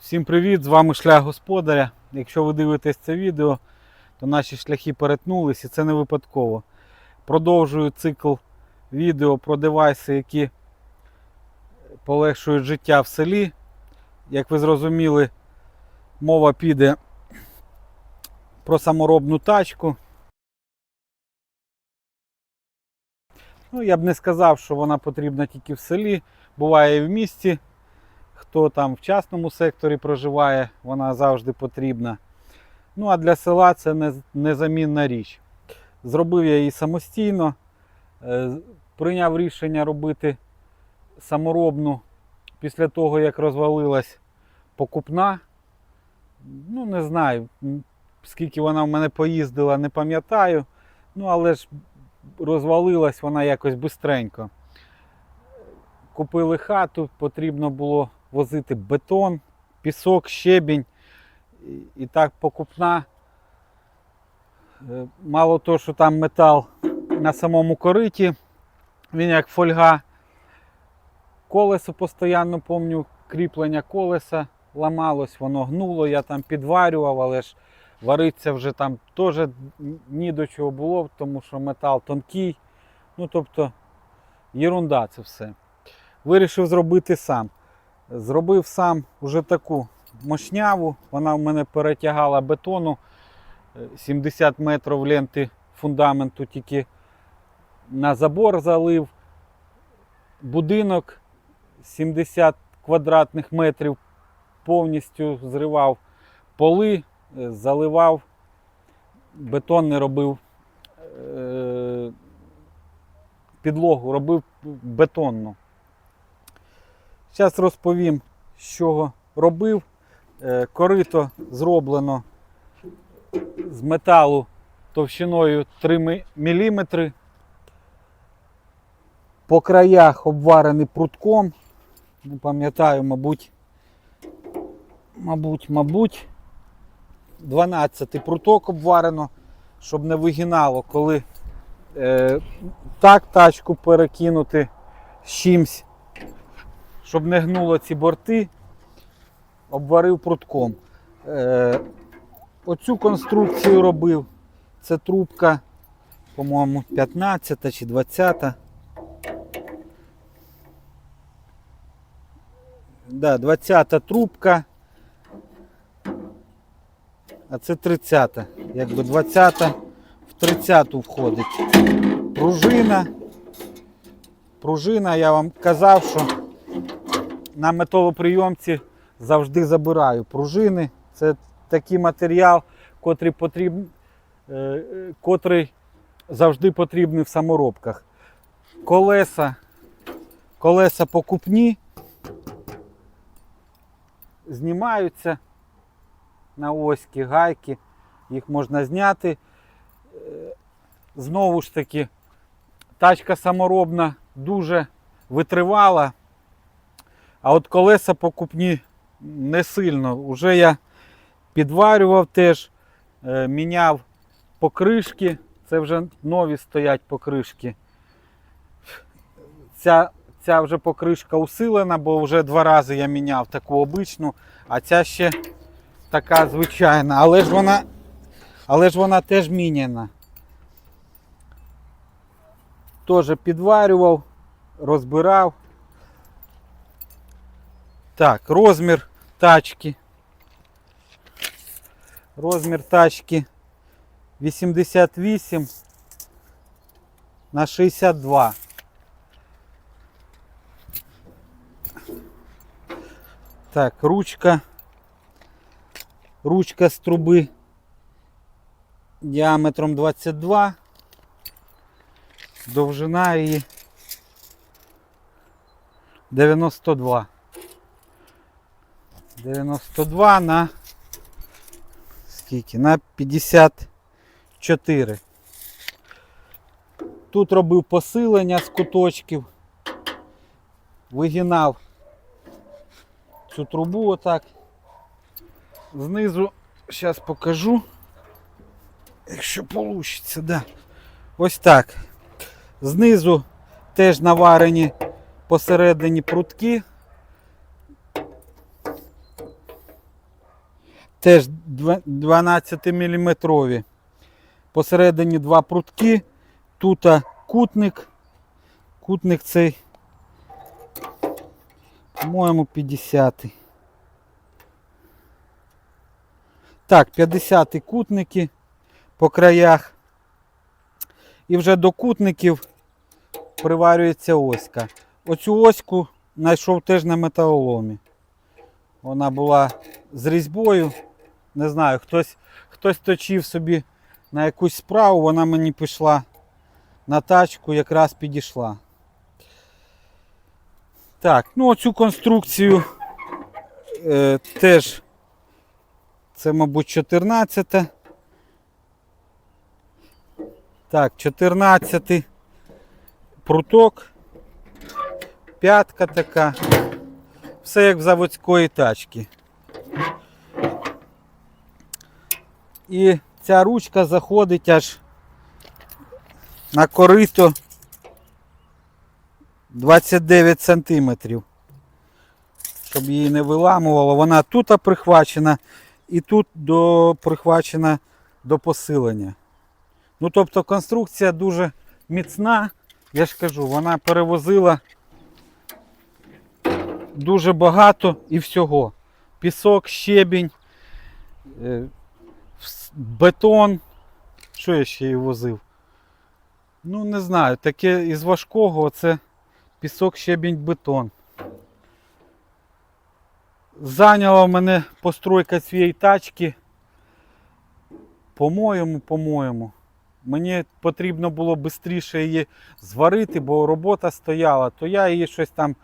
Всім привіт! З вами шлях господаря. Якщо ви дивитесь це відео, то наші шляхи перетнулись і це не випадково. Продовжую цикл відео про девайси, які полегшують життя в селі. Як ви зрозуміли, мова піде про саморобну тачку. Ну, я б не сказав, що вона потрібна тільки в селі, буває і в місті. Хто там в частному секторі проживає, вона завжди потрібна. Ну а для села це незамінна річ. Зробив я її самостійно, е, прийняв рішення робити саморобну після того, як розвалилась покупна. Ну, не знаю, скільки вона в мене поїздила, не пам'ятаю. Ну, але ж розвалилась вона якось бистренько. Купили хату, потрібно було возити бетон, пісок, щебінь. І, і так покупна. Е, Мало того, що там метал на самому кориті, він як фольга. Колесо постійно пам'ятаю, кріплення колеса ламалось, воно гнуло, я там підварював, але ж вариться вже там теж ні до чого було, тому що метал тонкий. Ну, тобто, єрунда це все. Вирішив зробити сам. Зробив сам уже таку мощняву. Вона в мене перетягала бетону е, 70 метрів ленти фундаменту, тільки на забор залив. Будинок 70 квадратних метрів повністю зривав поли, е, заливав, бетон не робив е, підлогу, робив бетонну. Зараз розповім, з чого робив. Е, Корито зроблено з металу товщиною 3 мм. По краях обварений прутком. Не пам'ятаю, мабуть, мабуть, мабуть, 12 пруток обварено, щоб не вигинало, коли е, так тачку перекинути з чимсь щоб не гнуло ці борти, обварив прутком. Е, оцю конструкцію робив. Це трубка, по-моєму, 15 чи 20. Да, 20 трубка. А це 30-та. Якби 20-та в 30-ту входить. Пружина. Пружина, я вам казав, що на металоприйомці завжди забираю пружини. Це такий матеріал, котрий, потріб... е, котрий завжди потрібний в саморобках. Колеса, колеса покупні, знімаються на оськи, гайки, їх можна зняти. Е, Знову ж таки, тачка саморобна дуже витривала. А от колеса покупні не сильно. Уже я підварював теж, е, міняв покришки. Це вже нові стоять покришки. Ця, ця вже покришка усилена, бо вже два рази я міняв таку обичну, а ця ще така звичайна. Але ж вона, але ж вона теж міняна. Теж підварював, розбирав. Так, розмір тачки. Розмір тачки 88 на 62. Так, ручка. Ручка з труби діаметром 22. Довжина її 92. 92 на скільки? На 54. Тут робив посилення з куточків, вигинав цю трубу отак. Знизу, зараз покажу, якщо вийде, да. Ось так. Знизу теж наварені посередині прутки. Теж 12 мм. Посередині два прутки. Тут кутник. Кутник цей, по-моєму, 50. Так, 50 кутники по краях. І вже до кутників приварюється оська. Оцю оську знайшов теж на металоломі. Вона була з різьбою. Не знаю, хтось, хтось точив собі на якусь справу, вона мені пішла на тачку, якраз підійшла. Так, ну оцю конструкцію е, теж це, мабуть, 14. Так, 14 пруток, п'ятка така. Все як в заводської тачки. І ця ручка заходить аж на корито 29 сантиметрів. Щоб її не виламувало. Вона тут прихвачена і тут до, прихвачена до посилення. Ну, тобто конструкція дуже міцна, я ж кажу, вона перевозила дуже багато і всього. Пісок, щебінь, е, бетон. Що я ще її возив? Ну, не знаю, таке із важкого це пісок, щебінь, бетон. Зайняла мене постройка цієї тачки. По-моєму, по-моєму. Мені потрібно було швидше її зварити, бо робота стояла, то я її щось там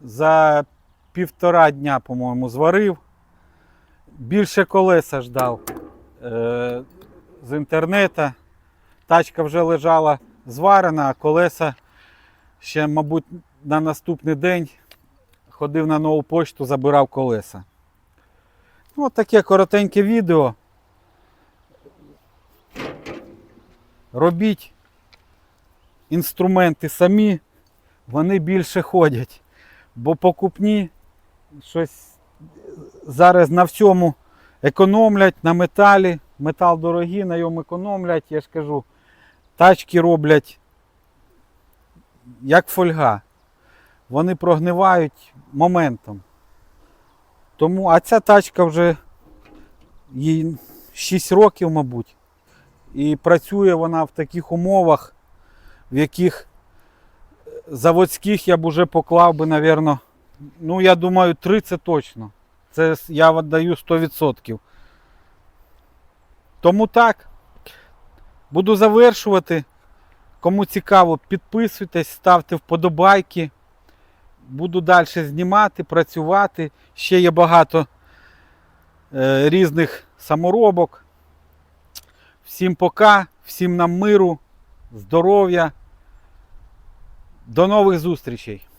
за півтора дня, по-моєму, зварив. Більше колеса ждав е- з інтернету. Тачка вже лежала зварена, а колеса ще, мабуть, на наступний день ходив на нову почту, забирав колеса. Ну, от таке коротеньке відео. Робіть інструменти самі, вони більше ходять. Бо покупні щось зараз на всьому економлять, на металі. Метал дорогий, на ньому економлять, я ж кажу, тачки роблять як фольга. Вони прогнивають моментом. Тому, а ця тачка вже їй 6 років, мабуть. І працює вона в таких умовах, в яких заводських я б уже поклав би, напевно, ну, я думаю, 30 точно. Це я віддаю 100%. Тому так. Буду завершувати. Кому цікаво, підписуйтесь, ставте вподобайки. Буду далі знімати, працювати. Ще є багато е, різних саморобок. Всім пока, всім нам миру, здоров'я. До нових зустрічей!